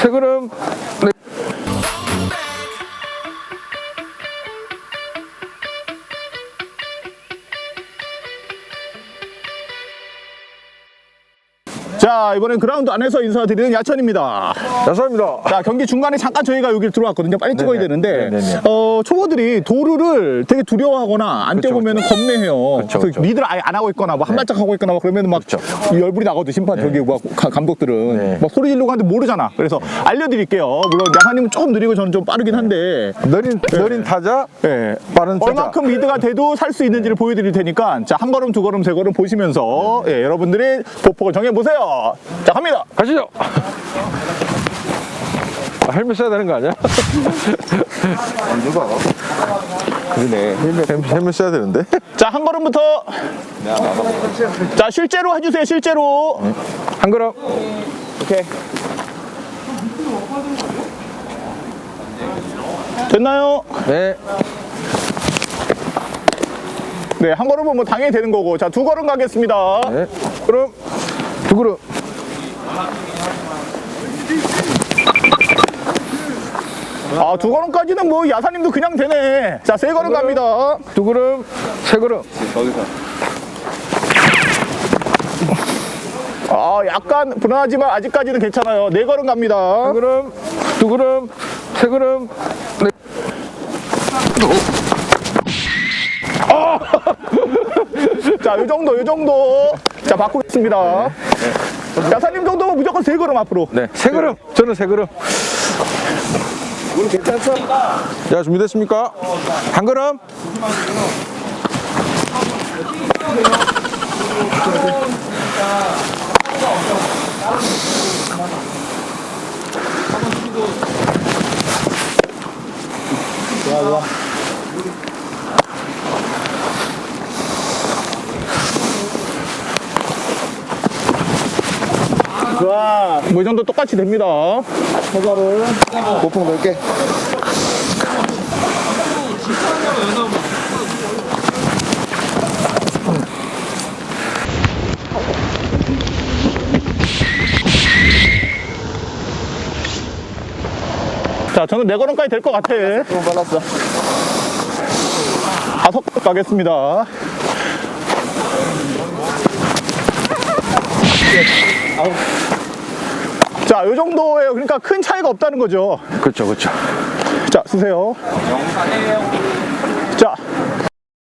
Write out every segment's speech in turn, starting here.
세 걸음. 자, 이번엔 그라운드 안에서 인사드리는 야천입니다. 감사합니다. 자, 경기 중간에 잠깐 저희가 여기 들어왔거든요. 빨리 찍어야 네네. 되는데, 네네네. 어, 초보들이 도루를 되게 두려워하거나 안 뛰어보면 겁내해요. 그쵸, 그 그쵸. 리드를 아예 안 하고 있거나, 뭐한 네. 발짝 하고 있거나, 막 그러면 막 그쵸. 열불이 나거든, 심판 저기 막 가- 감독들은. 네. 막 소리 지르고 하는데 모르잖아. 그래서 알려드릴게요. 물론 야사님은 조금 느리고 저는 좀 빠르긴 한데, 느린, 느린 타자, 예. 빠른 타자. 얼만큼 리드가 돼도 살 수 있는지를 보여드릴 테니까, 자, 한 걸음, 두 걸음, 세 걸음 보시면서, 예, 여러분들이 보폭을 정해 보세요. 자, 갑니다. 가시죠. 아, 헬멧 써야 되는 거 아니야? 그러네. 헬멧, 헬멧 써야 되는데? 자, 한 걸음부터. 자, 실제로 해주세요, 실제로. 한 걸음. 오케이. 됐나요? 네. 네, 한 걸음은 뭐 당연히 되는 거고. 자, 두 걸음 가겠습니다. 네. 그럼 두 걸음. 아, 두 걸음까지는 뭐 야사님도 그냥 되네. 자, 세 걸음 갑니다. 두 걸음, 세 걸음. 아, 약간 불안하지만 아직까지는 괜찮아요. 네 걸음 갑니다. 한 걸음, 두 걸음, 세 걸음. 네. 자, 이 정도, 이 정도. 자, 바꾸겠습니다. 야사님 정도면 무조건 세 걸음 앞으로. 네. 세 걸음. 저는 세 걸음. 오늘 괜찮죠? 자, 준비됐습니까? 한 걸음. 좋아. 뭐이 정도 똑같이 됩니다. 해가를 보폭 넓게 자, 저는 네 걸음까지 될 것 같아. 좀 빨랐어 다섯 걸음 가겠습니다. 자, 이 정도예요. 그러니까 큰 차이가 없다는 거죠. 그렇죠, 그렇죠. 자, 쓰세요. 자,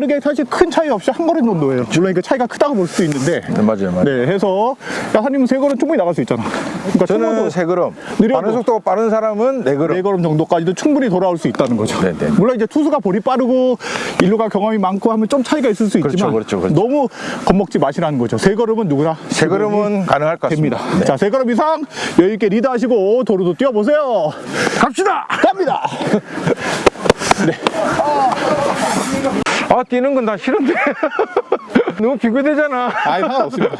이게 사실 큰 차이 없이 한 걸음 정도예요. 물론 이게 차이가 크다고 볼 수도 있는데. 네, 맞아요, 맞아요. 네, 해서 야 사님은 세 걸음 충분히 나갈 수 있잖아. 그러니까 저는 세 걸음. 빠른 속도가 빠른 사람은 네 걸음. 네 걸음 정도까지도 충분히 돌아올 수 있다는 거죠. 네, 네. 물론 이제 투수가 볼이 빠르고 일루가 경험이 많고 하면 좀 차이가 있을 수 있지만 그렇죠, 그렇죠. 너무 겁먹지 마시라는 거죠. 세 걸음은 누구나 세 걸음은 가능할 것. 같습니다. 네. 자, 세 걸음 이상 여유 있게 리드하시고 도로도 뛰어보세요. 갑시다! 갑니다. 아, 뛰는 건 다 싫은데. 너무 비교되잖아. 아예 상관없습니다.